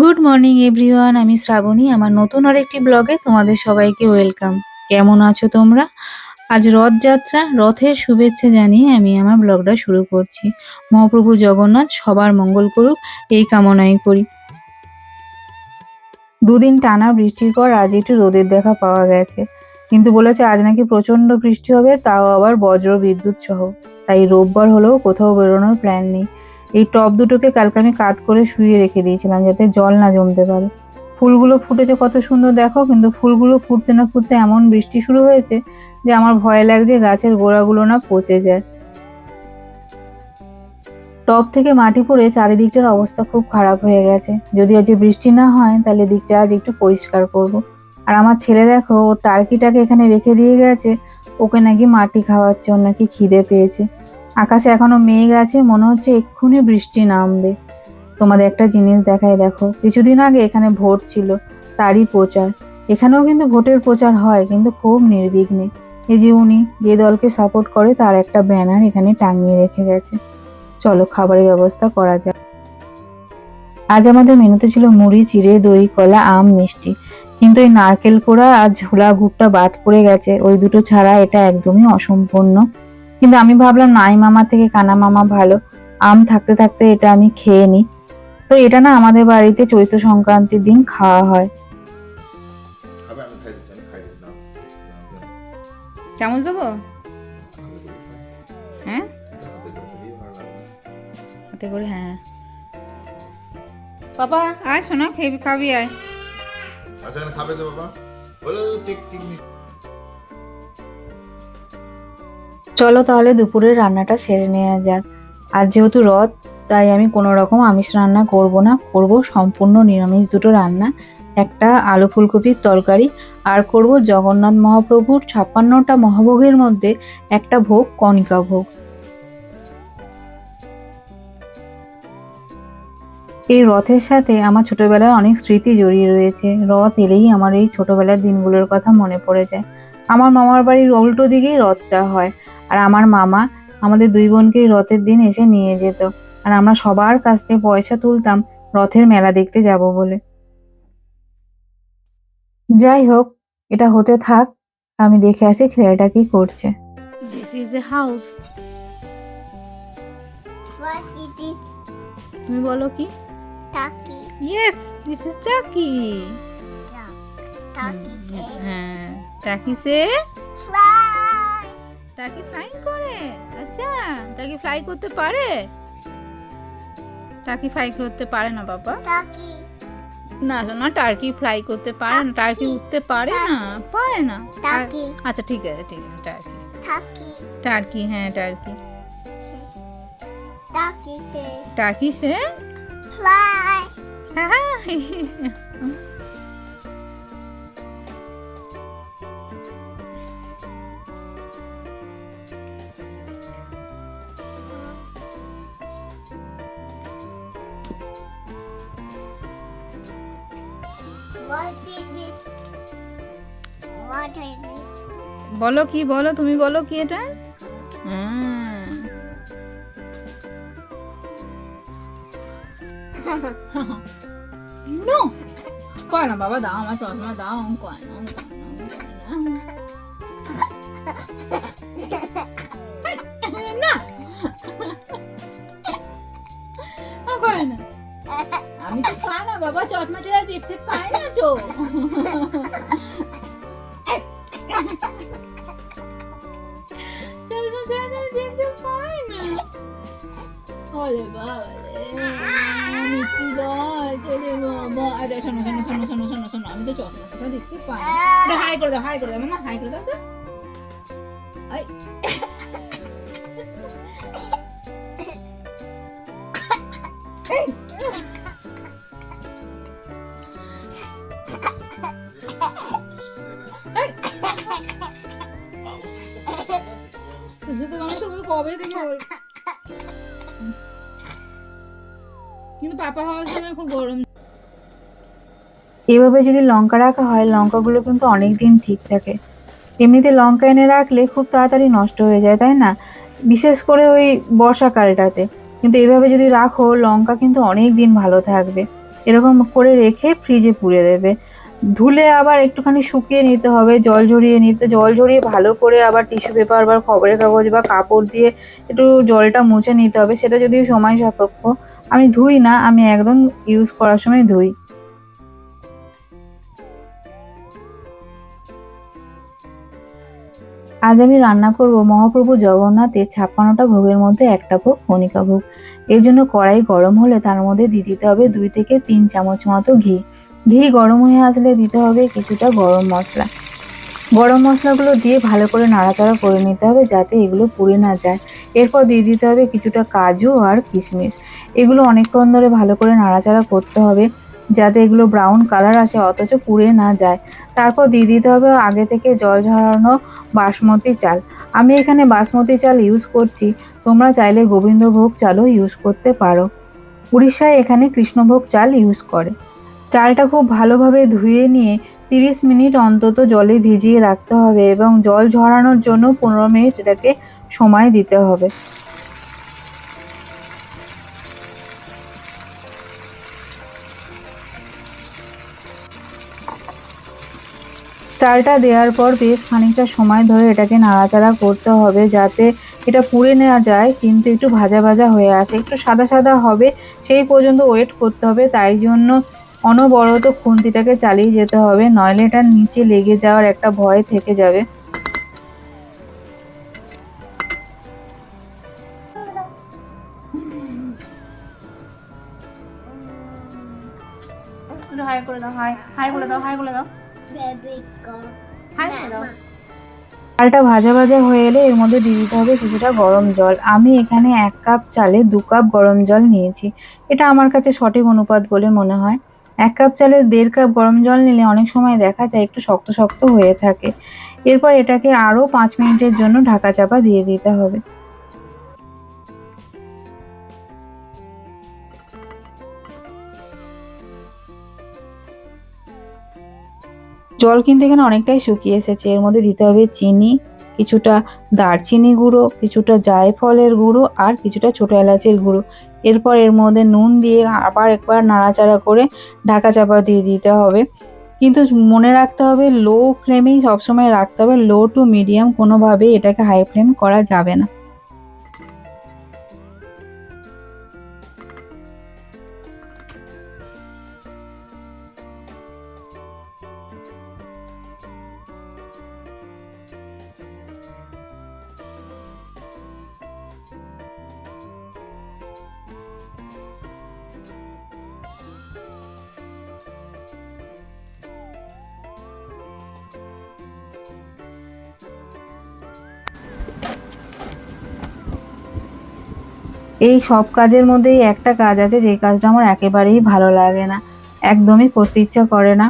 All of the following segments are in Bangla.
গুড মর্নিং এভরিওয়ান আমি শ্রাবণী। আমার নতুন আরেকটি ব্লগে তোমাদের সবাইকে ওয়েলকাম কেমন আছো তোমরা? আজ রথযাত্রা, রথের শুভেচ্ছা জানিয়ে আমি আমার ব্লগটা শুরু করছি। মহাপ্রভু জগন্নাথ সবার মঙ্গল করুক, এই কামনাই করি। দুদিন টানা বৃষ্টির পর আজ একটু রোদের দেখা পাওয়া গেছে। কিন্তু বলেছে আজ নাকি প্রচণ্ড বৃষ্টি হবে, তাও আবার বজ্র বিদ্যুৎ সহ। তাই রোববার হলেও কোথাও বেরোনোর প্ল্যান নেই। এই টব দুটোকে কালকে আমি কাত করে শুয়ে রেখে দিয়েছিলাম যাতে জল না জমতে পারে। ফুলগুলো ফুটেছে কত সুন্দর দেখো, কিন্তু ফুলগুলো ফুটতে না ফুটতে এমন বৃষ্টি শুরু হয়েছে যে আমার ভয় লাগছে গাছের গোড়াগুলো না পচে যায়। টব থেকে মাটি পড়ে চারিদিকটার অবস্থা খুব খারাপ হয়ে গেছে। যদি আজ বৃষ্টি না হয়, তাহলে দিকটা আজ একটু পরিষ্কার করব। আর আমার ছেলে দেখো, ও টার্কিটাকে এখানে রেখে দিয়ে গেছে, ওকে নাকি মাটি খাওয়াচ্ছে, ওর নাকি খিদে পেয়েছে। আকাশে এখনও মেঘ আছে, মনে হচ্ছে এক্ষুনি বৃষ্টি নামবে। তোমাদের একটা জিনিস দেখায় দেখো। কিছুদিন আগে এখানে ভোট ছিল, তারই প্রচার। এখানেও কিন্তু ভোটের প্রচার হয়, কিন্তু খুব নির্বিঘ্নে। এই যে উনি যে দলকে সাপোর্ট করে, তার একটা ব্যানার এখানে টাঙিয়ে রেখে গেছে। চলো, খাবারের ব্যবস্থা করা যাক। আজ আমাদের মেনুতে ছিল মুড়ি, চিড়ে, দই, কলা, আম, মিষ্টি। কিন্তু এই নারকেল কোড়া আর ঝোলা গুড়টা বাদ পড়ে গেছে। ওই দুটো ছাড়া এটা একদমই অসম্পূর্ণ। কিন্তু আমি ভাবলাম নাই মামা থেকে কানা মামা ভালো। আম থাকতে থাকতে এটা আমি খেয়ে নিই তো এটা না আমাদের বাড়িতে চৈত্র সংক্রান্তির দিন খাওয়া হয়। চামচ দেবো। হ্যাঁ। হাতে করে হ্যাঁ। বাবা আয় শোনা খেয়ে খাবি আয়। আচ্ছা খাবে তো বাবা। চলো তাহলে দুপুরের রান্নাটা সেরে নেওয়া যাক। আর যেহেতু রথ, তাই আমি কোনো রকম আমিষ রান্না করব না, করব সম্পূর্ণ নিরামিষ দুটো রান্না। একটা আলু ফুলকপির তরকারি, আর করব জগন্নাথ মহাপ্রভুর ছাপ্পান্নটা মহাভোগের মধ্যে একটা ভোগ, কণিকা ভোগ। এই রথের সাথে আমার ছোটবেলার অনেক স্মৃতি জড়িয়ে রয়েছে। রথ এলেই আমার এই ছোটবেলার দিনগুলোর কথা মনে পড়ে যায়। আমার মামার বাড়ির উল্টো দিকেই রথটা হয়। আর আমার মামা আমাদের দুই বোনকে রথের দিন এসে নিয়ে যেত আর আমরা সবার কাছ থেকে পয়সা তুলতাম রথের মেলা দেখতে যাব বলে যাই হোক এটা হতে থাক আমি দেখে আসি ছেলেটা কি করছে দিস ইজ এ হাউস? তুমি বলো কি. Yes this is Taki Taki. হ্যাঁ টাকি সে. টাকি ফ্লাইং করে? আচ্ছা টাকি ফ্লাই করতে পারে? টাকি ফ্লাই করতে পারে না বাবা. না শোনা টার্কি ফ্লাই করতে পারে না টার্কি উঠতে পারে না পারে না। আচ্ছা ঠিক আছে ঠিক আছে টার্কি টার্কি হ্যাঁ turkey Taki say turkey say? Fly. হ্যাঁ। বলো কি, বলো, তুমি বলো কি এটা। কয় না, বাবা, দাও আমার চশমা, দাও, কয় না বাবা চশমা ছাড়া দেখতে পাই না তো? আমি তো চশমা ছাড়া দেখতে পাই হাই করে দাও হাই করে দাও, মামা হাই করে দাও তো। এভাবে যদি লঙ্কা রাখা হয়, লঙ্কাগুলো কিন্তু অনেক দিন ঠিক থাকে। এমনিতে লঙ্কা এনে রাখলে খুব তাড়াতাড়ি নষ্ট হয়ে যায়, তাই না? বিশেষ করে ওই বর্ষাকালটাতে। কিন্তু এভাবে যদি রাখো, লঙ্কা কিন্তু অনেক দিন ভালো থাকবে। এরকম করে রেখে ফ্রিজে পুড়ে দেবে। ধুলে আবার একটুখানি শুকিয়ে নিতে হবে, জল ঝরিয়ে নিতে, জল ঝরিয়ে ভালো করে আবার টিস্যু পেপার বা খবরের কাগজ বা কাপড় দিয়ে একটু জলটা মুছে নিতে হবে, সেটা যদিও সময় সাপেক্ষ। আমি ধুই না, আমি একদম ইউজ করার সময় ধুই। আজ আমি রান্না করব মহাপ্রভু জগন্নাথের ছাপ্পান্নটা ভোগের মধ্যে একটা ভোগ, কণিকা ভোগ। এর জন্য কড়াই গরম হলে তার মধ্যে দিয়ে দিতে হবে দুই থেকে তিন চামচ মতো ঘি। ঘি গরম হয়ে আসলে দিতে হবে কিছুটা গরম মশলা। গরম মশলাগুলো দিয়ে ভালো করে নাড়াচাড়া করে নিতে হবে যাতে এগুলো পুড়ে না যায়। এরপর দিয়ে দিতে হবে কিছুটা কাজু আর কিশমিশ। এগুলো অনেকক্ষণ ধরে ভালো করে নাড়াচাড়া করতে হবে যাতে এগুলো ব্রাউন কালার আসে, অথচ পুড়ে না যায়। তারপর দিয়ে দিতে হবে আগে থেকে জল ঝরানো বাসমতি চাল। আমি এখানে বাসমতি চাল ইউজ করছি। তোমরা চাইলে গোবিন্দভোগ চালও ইউজ করতে পারো। উড়িষ্যায় এখানে কৃষ্ণভোগ চাল ইউজ করে। চালটা খুব ভালোভাবে ধুয়ে নিয়ে তিরিশ মিনিট অন্তত জলে ভিজিয়ে রাখতে হবে এবং জল ঝরানোর জন্য পনেরো মিনিট এটাকে সময় দিতে হবে। চালটা দেওয়ার পর বেশ খানিকটা সময় ধরে এটাকে নাড়াচাড়া করতে হবে যাতে এটা পুড়ে নেওয়া যায়, কিন্তু একটু ভাজা ভাজা হয়ে আসে। একটু সাদা সাদা হবে, সেই পর্যন্ত ওয়েট করতে হবে। তাই জন্য অনবরত খুন্তিটাকে চালিয়ে যেতে হবে নইলে এটা নিচে লেগে যাওয়ার একটা ভয় থেকে যাবে। একটু হাই করে দাও হাই হাই বলে দাও হাই বলে দাও। হাই বলে দাও। চালটা ভাজা ভাজা হয়ে এলে এর মধ্যে দিয়ে দিতে হবে কিছুটা গরম জল। আমি এখানে এক কাপ চালে দু কাপ গরম জল নিয়েছি। এটা আমার কাছে সঠিক অনুপাত বলে মনে হয়। এক কাপ চালে দেড় কাপ গরম জল নিলে অনেক সময় দেখা যায় একটু শক্ত শক্ত হয়ে থাকে। এরপর এটাকে আরও পাঁচ মিনিটের জন্য ঢাকা চাপা দিয়ে দিতে হবে। জল কিন্তু এখানে অনেকটাই শুকিয়ে এসেছে। এর মধ্যে দিতে হবে চিনি, কিছুটা দারচিনি গুঁড়ো, কিছুটা জায়ফলের গুঁড়ো আর কিছুটা ছোটো এলাচের গুঁড়ো। এরপর এর মধ্যে নুন দিয়ে আবার একবার নাড়াচাড়া করে ঢাকা চাপা দিয়ে দিতে হবে। কিন্তু মনে রাখতে হবে লো ফ্লেমেই সবসময় রাখতে হবে লো টু মিডিয়াম কোনোভাবেই এটাকে হাই ফ্লেম করা যাবে না। এই সব কাজের মধ্যেই একটা কাজ আছে, যে কাজটা আমার একেবারেই ভালো লাগে না, একদমই করতে ইচ্ছা করে না।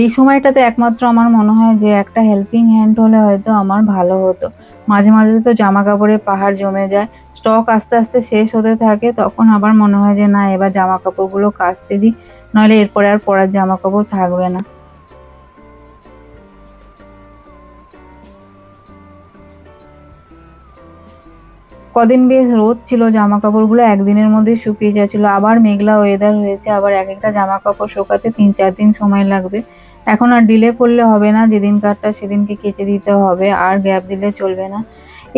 এই সময়টাতে একমাত্র আমার মনে হয় যে একটা হেল্পিং হ্যান্ড হলে হয়তো আমার ভালো হতো। মাঝে মাঝে তো জামা কাপড়ের পাহাড় জমে যায় স্টক আস্তে আস্তে শেষ হতে থাকে, তখন আবার মনে হয় যে না, এবার জামা কাপড়গুলো কাচতে দিই, নইলে এরপরে আর পরার জামা কাপড় থাকবে না। কদিন বেশ রোদ ছিল জামা কাপড়গুলো একদিনের মধ্যে শুকিয়ে যাচ্ছিল। আবার মেঘলা ওয়েদার হয়েছে, আবার এক একটা জামা কাপড় শুকাতে তিন চার দিন সময় লাগবে। এখন আর ডিলে করলে হবে না, যেদিন কারটা সেদিনকে কেচে দিতে হবে, আর গ্যাপ দিলে চলবে না।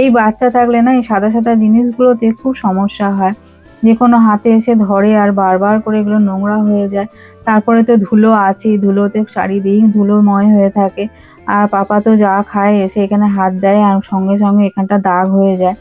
এই বাচ্চা থাকলে না, এই সাদা সাদা জিনিসগুলোতে খুব সমস্যা হয়। যে কোনো হাতে এসে ধরে আর বারবার করে এগুলো নোংরা হয়ে যায়। তারপরে তো ধুলো আছেই, ধুলোতে শাড়ি চারিদিক ধুলোময় হয়ে থাকে। আর পাপা তো যা খায়, এসে এখানে হাত দেয় আর সঙ্গে সঙ্গে এখানটা দাগ হয়ে যায়।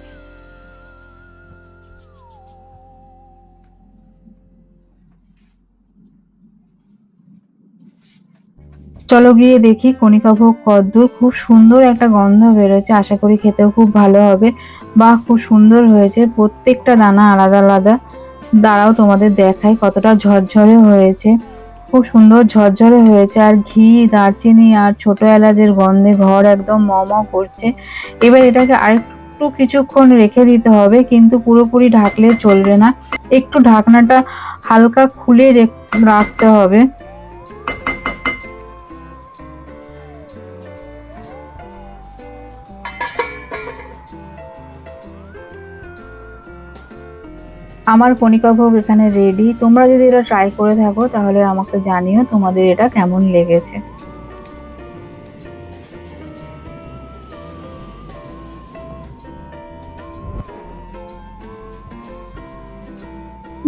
চলো গিয়ে দেখি কণিকা ভোগ কদ্দূর খুব সুন্দর একটা গন্ধ বেরোচ্ছে। আশা করি খেতেও খুব ভালো হবে। বা খুব সুন্দর হয়েছে। প্রত্যেকটা দানা আলাদা আলাদা। দাঁড়াও, তোমাদের দেখাই কতটা ঝরঝরে হয়েছে। খুব সুন্দর ঝরঝরে হয়েছে। আর ঘি, দারচিনি আর ছোট এলাচের গন্ধে ঘর একদম ম ম করছে। এবার এটাকে আরেকটু কিছুক্ষণ রেখে দিতে হবে, কিন্তু পুরোপুরি ঢাকলে চলবে না। একটু ঢাকনাটা হালকা খুলে রেখ- রাখতে হবে। আমার কণিকা ভোগ এখানে রেডি তোমরা যদি এটা ট্রাই করে থাকো, তাহলে আমাকে জানিও তোমাদের এটা কেমন লেগেছে।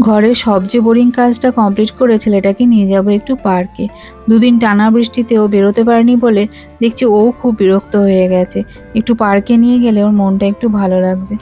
ঘরের সবচেয়ে বোরিং কাজটা কমপ্লিট করে ছেলেটাকে নিয়ে যাব একটু পার্কে দুদিন টানা বৃষ্টিতেও বেরোতে পারেনি বলে দেখছি ও খুব বিরক্ত হয়ে গেছে। একটু পার্কে নিয়ে গেলে ওর মনটা একটু ভালো লাগবে।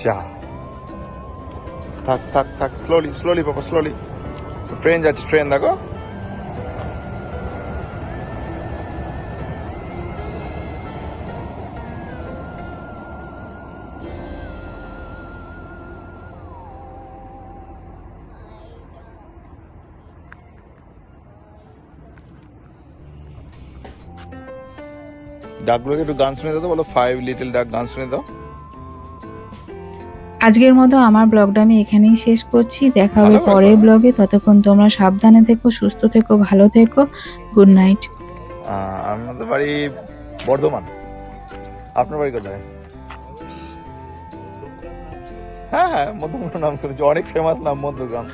চা থাক থাক থাক স্লোলি স্লোলি বাবা স্লোলি ট্রেন যাচ্ছে ট্রেন দেখো। ডাকগুলোকে একটু গান শুনে দাও বলো ফাইভ লিটল ডাক গান শুনে দাও। আজকের মতো আমার ব্লগটা আমি এখানেই শেষ করছি। দেখা হবে পরের ব্লগে। ততক্ষণ তোমরা সাবধানে থেকো সুস্থ থেকো ভালো থেকো। গুড নাইট আমাদের বাড়ি বর্ধমান। আপনার বাড়ি কোথায়? হ্যাঁ হ্যাঁ মধুগ্রাম নাম শুনেছি। অনেক ফেমাস নাম মধ্যগ্রাম